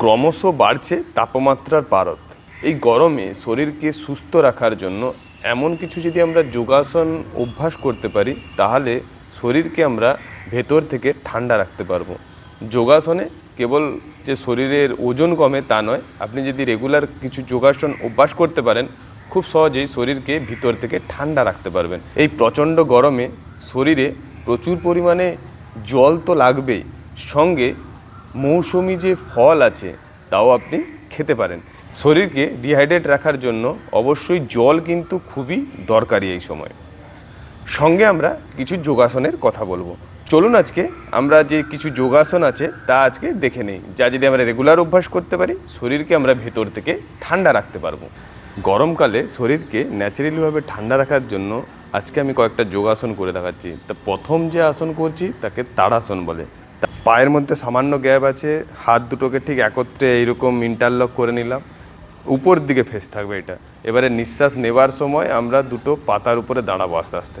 ক্রমশ বাড়ছে তাপমাত্রার পারদ। এই গরমে শরীরকে সুস্থ রাখার জন্য এমন কিছু যদি আমরা যোগাসন অভ্যাস করতে পারি, তাহলে শরীরকে আমরা ভেতর থেকে ঠান্ডা রাখতে পারব। যোগাসনে কেবল যে শরীরের ওজন কমে তা নয়, আপনি যদি রেগুলার কিছু যোগাসন অভ্যাস করতে পারেন, খুব সহজেই শরীরকে ভিতর থেকে ঠান্ডা রাখতে পারবেন। এই প্রচণ্ড গরমে শরীরে প্রচুর পরিমাণে জল তো লাগবেই। সঙ্গে মৌসুমি যে ফল আছে, তাও আপনি খেতে পারেন। শরীরকে ডিহাইড্রেট রাখার জন্য অবশ্যই জল কিন্তু খুবই দরকারি এই সময়। সঙ্গে আমরা কিছু যোগাসনের কথা বলব। চলুন আজকে আমরা যে কিছু যোগাসন আছে, তা আজকে দেখে নেই। যা যদি আমরা রেগুলার অভ্যাস করতে পারি, শরীরকে আমরা ভেতর থেকে ঠান্ডা রাখতে পারব। গরমকালে শরীরকে ন্যাচারালিভাবে ঠান্ডা রাখার জন্য আজকে আমি কয়েকটা যোগাসন করে দেখাচ্ছি। তা প্রথম যে আসন করছি, তাকে তাড়াসন বলে। পায়ের মধ্যে সামান্য গ্যাপ আছে, হাত দুটোকে ঠিক একত্রে এইরকম ইন্টারলক করে নিলাম। উপর দিকে ফেস থাকবে এটা। এবারে নিঃশ্বাস নেবার সময় আমরা দুটো পাতার উপরে দাঁড়াবো আস্তে আস্তে।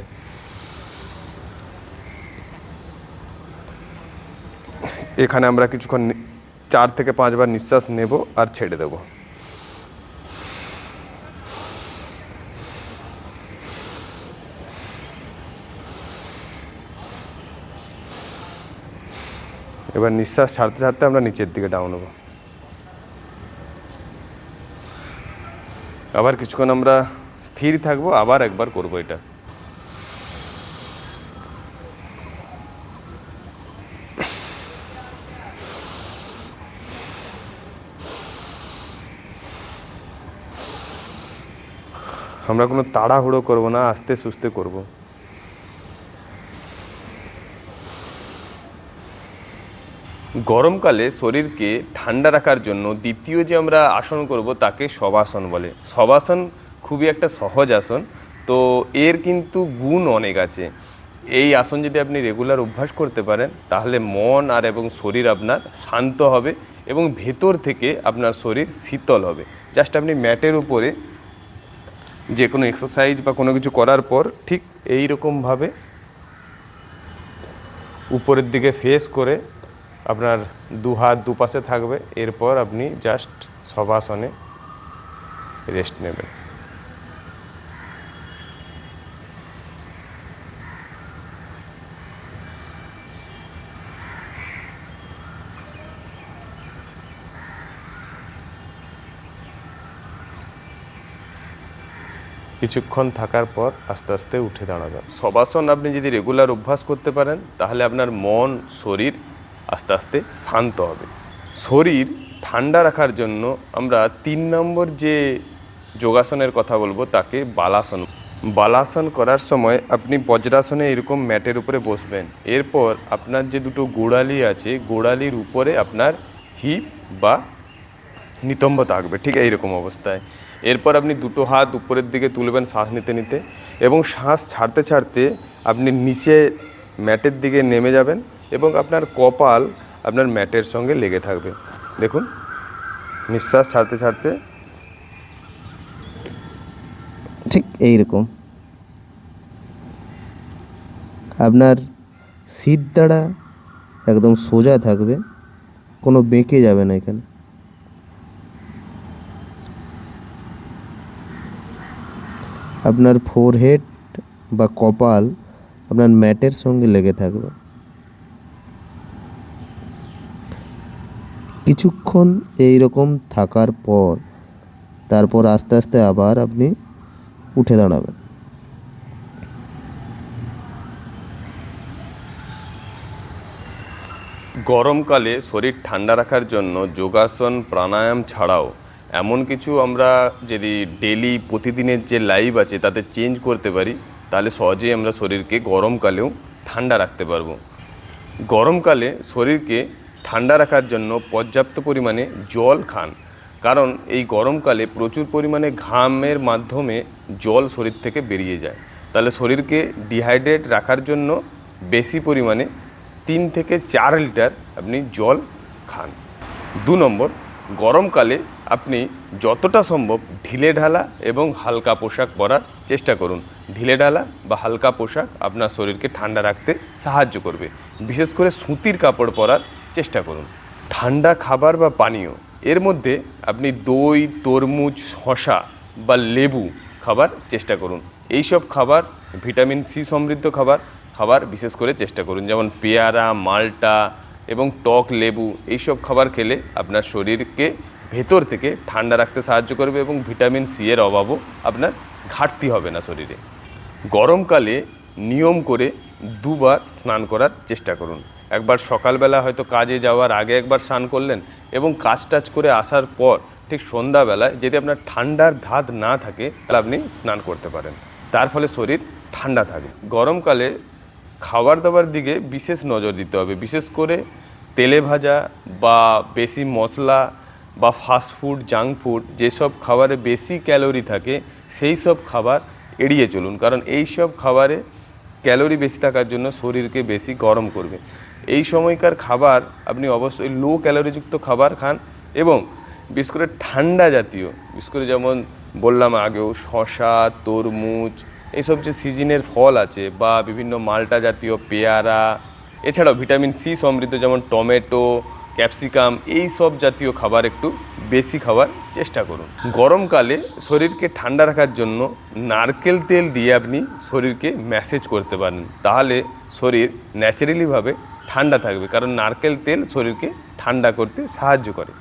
এখানে আমরা কিছুক্ষণ চার থেকে পাঁচবার নিঃশ্বাস নেব আর ছেড়ে দেব। এবার নিঃশ্বাস ছাড়তে ছাড়তে আমরা নিচের দিকে ডাউন হব। আবার কিছুক্ষণ আমরা স্থির থাকব, আবার একবার করব এটা। আমরা কোনো তাড়াহুড়ো করব না, আস্তে সুস্তে করব। গরমকালে শরীরকে ঠান্ডা রাখার জন্য দ্বিতীয় যে আমরা আসন করব তাকে শবাসন বলে। শবাসন খুবই একটা সহজ আসন, তো এর কিন্তু গুণ অনেক আছে। এই আসন যদি আপনি রেগুলার অভ্যাস করতে পারেন, তাহলে মন আর এবং শরীর আপনার শান্ত হবে এবং ভেতর থেকে আপনার শরীর শীতল হবে। জাস্ট আপনি ম্যাটের উপরে যে কোনো এক্সারসাইজ বা কোনো কিছু করার পর ঠিক এই রকমভাবে উপরের দিকে ফেস করে আপনার দু হাত দুপাশে থাকবে, এরপর আপনি জাস্ট সবাসনে রেস্ট নেবেন। কিছুক্ষণ থাকার পর আস্তে আস্তে উঠে দাঁড়াবেন। সবাসন আপনি যদি রেগুলার অভ্যাস করতে পারেন, তাহলে আপনার মন, শরীর আস্তে আস্তে শান্ত হবে। শরীর ঠান্ডা রাখার জন্য আমরা তিন নম্বর যে যোগাসনের কথা বলব, তাকে বালাসন। বালাসন করার সময় আপনি বজ্রাসনে এরকম ম্যাটের উপরে বসবেন। এরপর আপনার যে দুটো গোড়ালি আছে, গোড়ালির উপরে আপনার হিপ বা নিতম্ব থাকবে, ঠিক এইরকম অবস্থায়। এরপর আপনি দুটো হাত উপরের দিকে তুলবেন শ্বাস নিতে নিতে এবং শ্বাস ছাড়তে ছাড়তে আপনি নিচে ম্যাটের দিকে নেমে যাবেন। এবং আপনার কপাল আপনার ম্যাটের সঙ্গে লেগে থাকবে। দেখুন, নিঃশ্বাস ছাড়তে ছাড়তে ঠিক এই রকম আপনার সিট দ্বারা একদম সোজা থাকবে, কোনো বেঁকে যাবে না এখানে। আপনার ফোরহেড বা কপাল আপনার ম্যাটের সঙ্গে লেগে থাকবে। কিছুক্ষণ এই রকম থাকার পর তারপর আস্তে আস্তে আবার আপনি উঠে দাঁড়াবেন। গরমকালে শরীর ঠান্ডা রাখার জন্য যোগাসন, প্রাণায়াম ছাড়াও এমন কিছু আমরা যদি ডেলি প্রতিদিনের যে লাইফ আছে তাতে চেঞ্জ করতে পারি, তাহলে সহজেই আমরা শরীরকে গরমকালেও ঠান্ডা রাখতে পারব। গরমকালে শরীরকে ঠান্ডা রাখার জন্য পর্যাপ্ত পরিমাণে জল খান। কারণ এই গরমকালে প্রচুর পরিমাণে ঘামের মাধ্যমে জল শরীর থেকে বেরিয়ে যায়। তাহলে শরীরকে ডিহাইড্রেট রাখার জন্য বেশি পরিমাণে তিন থেকে চার লিটার আপনি জল খান। দু নম্বর, গরমকালে আপনি যতটা সম্ভব ঢিলে ঢালা এবং হালকা পোশাক পরার চেষ্টা করুন। ঢিলে ঢালা বা হালকা পোশাক আপনার শরীরকে ঠান্ডা রাখতে সাহায্য করবে। বিশেষ করে সুতির কাপড় পরার চেষ্টা করুন। ঠান্ডা খাবার বা পানীয়, এর মধ্যে আপনি দই, তরমুজ শশা বা লেবু খাবার চেষ্টা করুন। এই সব খাবার, ভিটামিন সি সমৃদ্ধ খাবার খাবার বিশেষ করে চেষ্টা করুন। যেমন পেয়ারা, মাল্টা এবং টক লেবু, এইসব খাবার খেলে আপনার শরীরকে ভেতর থেকে ঠান্ডা রাখতে সাহায্য করবে এবং ভিটামিন সি এর অভাবও আপনার ঘাটতি হবে না শরীরে। গরমকালে নিয়ম করে দুবার স্নান করার চেষ্টা করুন। একবার সকালবেলা হয়তো কাজে যাওয়ার আগে একবার স্নান করলেন এবং কাজ টাজ করে আসার পর ঠিক সন্ধ্যাবেলায় যদি আপনার ঠান্ডার ধাত না থাকে, তাহলে আপনি স্নান করতে পারেন। তার ফলে শরীর ঠান্ডা থাকে। গরমকালে খাবার দাবার দিকে বিশেষ নজর দিতে হবে। বিশেষ করে তেলে ভাজা বা বেশি মশলা বা ফাস্ট ফুড জাঙ্ক ফুড যেসব খাবারে বেশি ক্যালোরি থাকে সেই সব খাবার এড়িয়ে চলুন। কারণ এই সব খাবারে ক্যালোরি বেশি থাকার জন্য শরীরকে বেশি গরম করবে। এই সময়কার খাবার আপনি অবশ্যই লো ক্যালোরিযুক্ত খাবার খান এবং বিশেষ করে ঠান্ডা জাতীয়, বিশেষ করে যেমন বললাম আগেও শশা তরমুজ এইসব যে সিজনের ফল আছে বা বিভিন্ন মাল্টা জাতীয় পেয়ারা, এছাড়াও ভিটামিন সি সমৃদ্ধ যেমন টমেটো ক্যাপসিকাম, এই সব জাতীয় খাবার একটু বেশি খাওয়ার চেষ্টা করুন। গরমকালে শরীরকে ঠান্ডা রাখার জন্য নারকেল তেল দিয়ে আপনি শরীরকে ম্যাসেজ করতে পারেন। তাহলে শরীর ন্যাচারালিভাবে ঠান্ডা থাকবে, কারণ নারকেল তেল শরীরকে ঠান্ডা করতে সাহায্য করে।